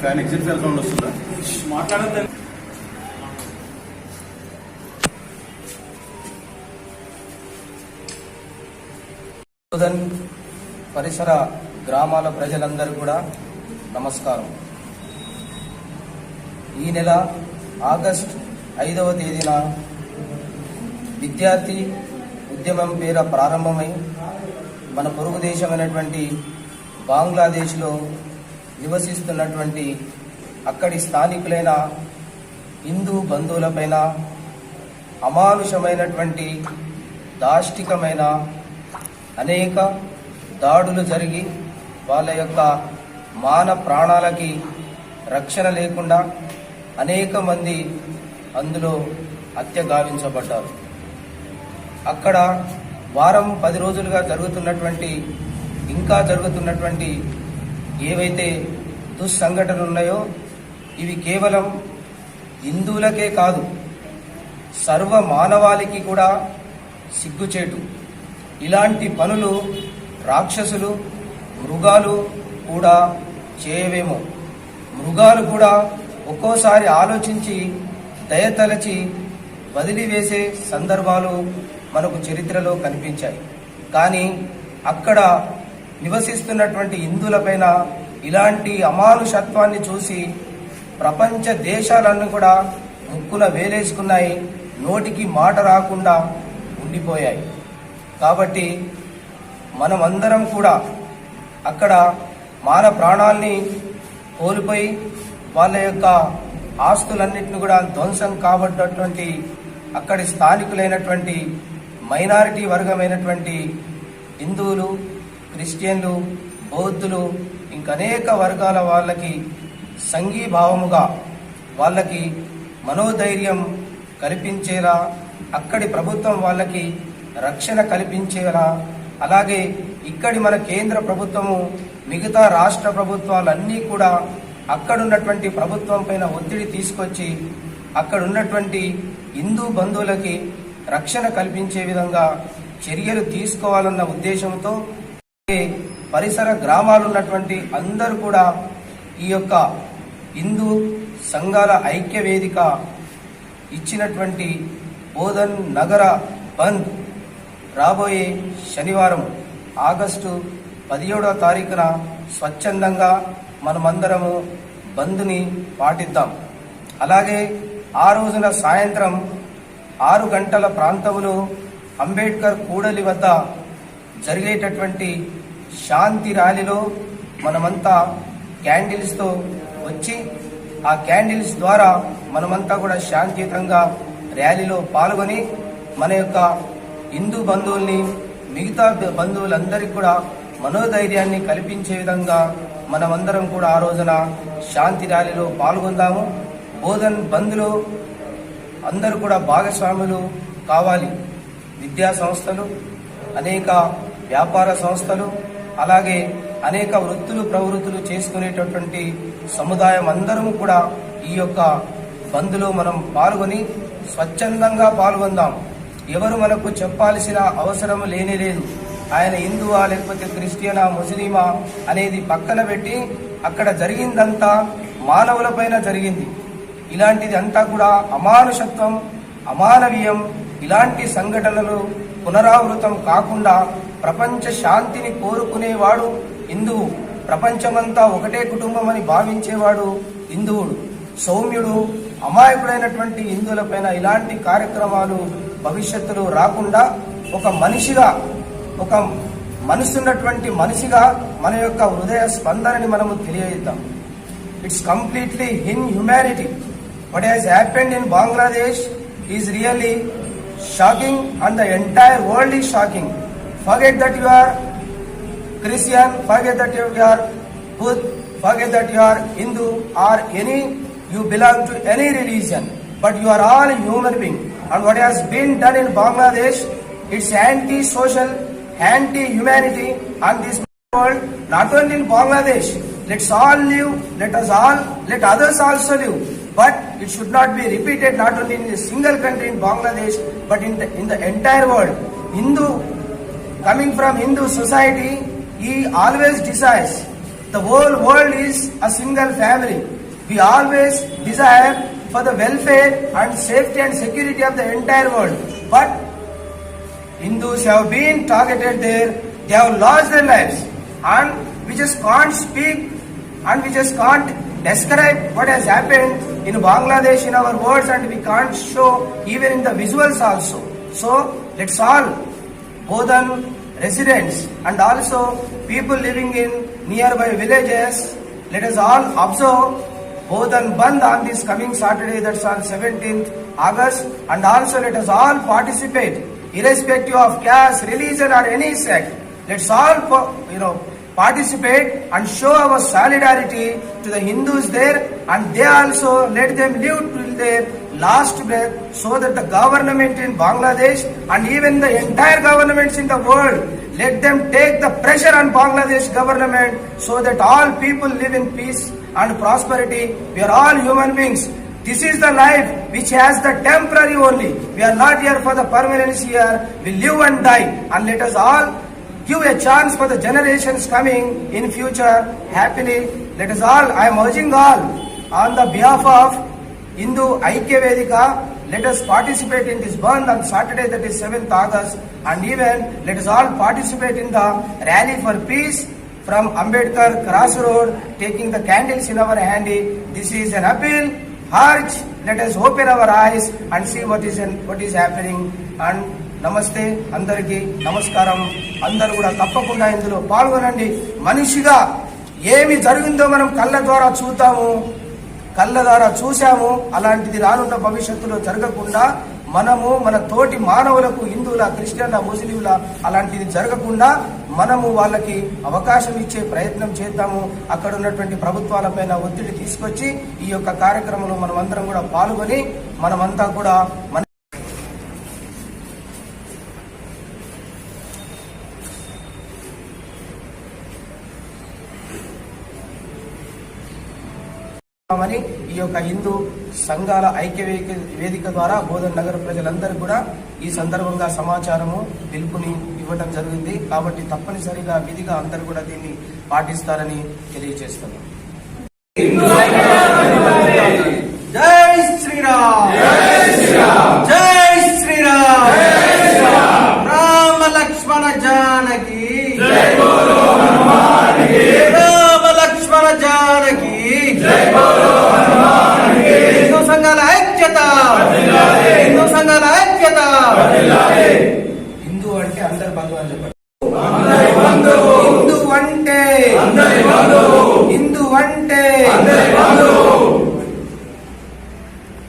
Fan exit fan sound వస్తుందా? మాట్లాడద్దని బోధన్ పరిసర గ్రామాల ప్రజలందరూ కూడా నమస్కారం. ఈ నెల ఆగస్ట్ ఐదవ తేదీన విద్యార్థి ఉద్యమం పేర ప్రారంభమై మన పొరుగు దేశమైనటువంటి బంగ్లాదేశ్లో నివసిస్తున్నటువంటి అక్కడి స్థానికులైన హిందూ బంధువులపైన అమానుషమైనటువంటి దాష్టికమైన అనేక దాడులు జరిగి వాళ్ళ యొక్క మాన ప్రాణాలకి రక్షణ లేకుండా అనేక మంది అందులో హత్య గావించబడ్డారు. అక్కడ వారం పది రోజులుగా జరుగుతున్నటువంటి ఇంకా జరుగుతున్నటువంటి ఏవైతే దుస్సంఘటనలు ఉన్నాయో ఇవి కేవలం హిందువులకే కాదు సర్వ మానవాళికి కూడా సిగ్గుచేటు. ఇలాంటి పనులు రాక్షసులు మృగాలు కూడా చేయవేమో. మృగాలు కూడా ఒక్కోసారి ఆలోచించి దయతలచి వదిలివేసే సందర్భాలు మనకు చరిత్రలో కనిపించాయి. కానీ అక్కడ నివసిస్తున్నటువంటి హిందువులపైన ఇలాంటి అమానుషత్వాన్ని చూసి ప్రపంచ దేశాలన్నీ కూడా ముక్కున వేలేసుకున్నాయి నోటికి మాట రాకుండా ఉండిపోయాయి. కాబట్టి మనమందరం కూడా అక్కడ మాన ప్రాణాల్ని కోల్పోయి వాళ్ళ యొక్క ఆస్తులన్నింటిని కూడా ధ్వంసం కాబట్టినటువంటి అక్కడి స్థానికులైనటువంటి మైనారిటీ వర్గమైనటువంటి హిందువులు క్రిస్టియన్లు బౌద్ధులు ఇంకనేక వర్గాల వాళ్ళకి సంఘీభావముగా వాళ్ళకి మనోధైర్యం కల్పించేలా అక్కడి ప్రభుత్వం వాళ్ళకి రక్షణ కల్పించేలా అలాగే ఇక్కడి మన కేంద్ర ప్రభుత్వము మిగతా రాష్ట్ర ప్రభుత్వాలన్నీ కూడా అక్కడున్నటువంటి ప్రభుత్వం పైన ఒత్తిడి తీసుకొచ్చి అక్కడ ఉన్నటువంటి హిందూ బంధువులకి రక్షణ కల్పించే విధంగా చర్యలు తీసుకోవాలన్న ఉద్దేశంతో పరిసర గ్రామాలు ఉన్నటువంటి అందరూ కూడా ఈ యొక్క హిందూ సంఘాల ఐక్య వేదిక ఇచ్చినటువంటి బోధన్ నగర బంద్ రాబోయే శనివారం ఆగస్టు పదిహేడవ తారీఖున స్వచ్ఛందంగా మనమందరము బంద్ని పాటిద్దాం. అలాగే ఆ రోజున సాయంత్రం ఆరు గంటల ప్రాంతంలో అంబేద్కర్ కూడలి వద్ద జరిగేటటువంటి శాంతి ర్యాలీలో మనమంతా క్యాండిల్స్తో వచ్చి ఆ క్యాండిల్స్ ద్వారా మనమంతా కూడా శాంతియుతంగా ర్యాలీలో పాల్గొని మన యొక్క హిందూ బంధువుల్ని మిగతా బంధువులందరికీ కూడా మనోధైర్యాన్ని కల్పించే విధంగా మనమందరం కూడా ఆ రోజున శాంతి ర్యాలీలో పాల్గొందాము. బోధన్ బంద్లో అందరూ కూడా భాగస్వాములు కావాలి. విద్యా సంస్థలు అనేక వ్యాపార సంస్థలు అలాగే అనేక వృత్తులు ప్రవృత్తులు చేసుకునేటటువంటి సముదాయం అందరం కూడా ఈ యొక్క బంద్లో మనం పాల్గొని స్వచ్ఛందంగా పాల్గొందాం. ఎవరు మనకు చెప్పాల్సిన అవసరం లేనే లేదు. ఆయన హిందువా లేకపోతే క్రిస్టియనా ముస్లిమా అనేది పక్కన పెట్టి అక్కడ జరిగిందంతా మానవులపైన జరిగింది. ఇలాంటిది అంతా కూడా అమానుషత్వం అమానవీయం ఇలాంటి సంఘటనలు పునరావృతం కాకుండా ప్రపంచ శాంతిని కోరుకునేవాడు హిందువు. ప్రపంచమంతా ఒకటే కుటుంబం అని భావించేవాడు హిందువుడు. సౌమ్యుడు అమాయకుడైనటువంటి హిందువులపైన ఇలాంటి కార్యక్రమాలు భవిష్యత్తులో రాకుండా ఒక మనిషిగా ఒక మనసున్నటువంటి మనిషిగా మన యొక్క హృదయ స్పందనని మనము తెలియజేద్దాం. It's completely in humanity what has happened in Bangladesh is really shocking and the entire world is shocking Forget that you are Christian, forget that you are Buddha, forget that you are Hindu or any, you belong to any religion, but you are all human being. And what has been done in Bangladesh, it's anti-social, anti-humanity on this world, not only in Bangladesh. Let's all live, let us all, let others also live. But it should not be repeated not only in a single country in Bangladesh, but in the, in the entire world. Hindu, coming from Hindu society, he always desires The whole world is a single family. We always desire for the welfare and safety and security of the entire world. But Hindus have been targeted there, they have lost their lives, and we just can't speak and we just can't describe what has happened in Bangladesh in our words, and we can't show even in the visuals also. So let's all, Bodhan residents and also people living in nearby villages, let us all observe Bodhan Bandh on this coming Saturday, that's on 17th August, and also let us all participate, irrespective of caste, religion, or any sect. Let's all, you know, participate and show our solidarity to the Hindus there, and they also let them live till their last breath, so that the government in Bangladesh and even the entire governments in the world let them take the pressure on Bangladesh government so that all people live in peace and prosperity. We are all human beings. This is the life which has the temporary only. We are not here for the permanence here. We live and die. And let us all give a chance for the generations coming in future happily. Let us all, I am urging all on the behalf of Hindu Aikya Vedika, let us participate in this burn on Saturday that is 7th August and even let us all participate in the rally for peace from Ambedkar Cross Road taking the candles in our handy. This is an appeal, urge, let us open our eyes and see what is what is happening and నమస్తే అందరికీ నమస్కారం అందరూ కూడా తప్పకుండా ఇందులో పాల్గొనండి మనిషిగా ఏమి జరిగిందో మనం కళ్ళ ద్వారా చూద్దాము కళ్ళ ద్వారా చూశాము అలాంటిది రానున్న భవిష్యత్తులో జరగకుండా మనము మన తోటి మానవులకు హిందువుల క్రిస్టియన్ల ముస్లింల అలాంటిది జరగకుండా మనము వాళ్ళకి అవకాశం ఇచ్చే ప్రయత్నం చేద్దాము. అక్కడ ఉన్నటువంటి ప్రభుత్వాలపైన ఒత్తిడి తీసుకొచ్చి ఈ యొక్క కార్యక్రమంలో మనం అందరం కూడా పాల్గొని మనమంతా కూడా మన అని ఈ యొక్క హిందూ సంఘాల ఐక్య వేదిక ద్వారా బోధన్ నగర ప్రజలందరూ కూడా ఈ సందర్భంగా సమాచారము పిలుపుని ఇవ్వడం జరిగింది. కాబట్టి తప్పనిసరిగా విధిగా అందరూ కూడా దీన్ని పాటిస్తారని తెలియజేస్తున్నాం. జై శ్రీరామ్! హిందూ అంటే అందరు బంధువు అని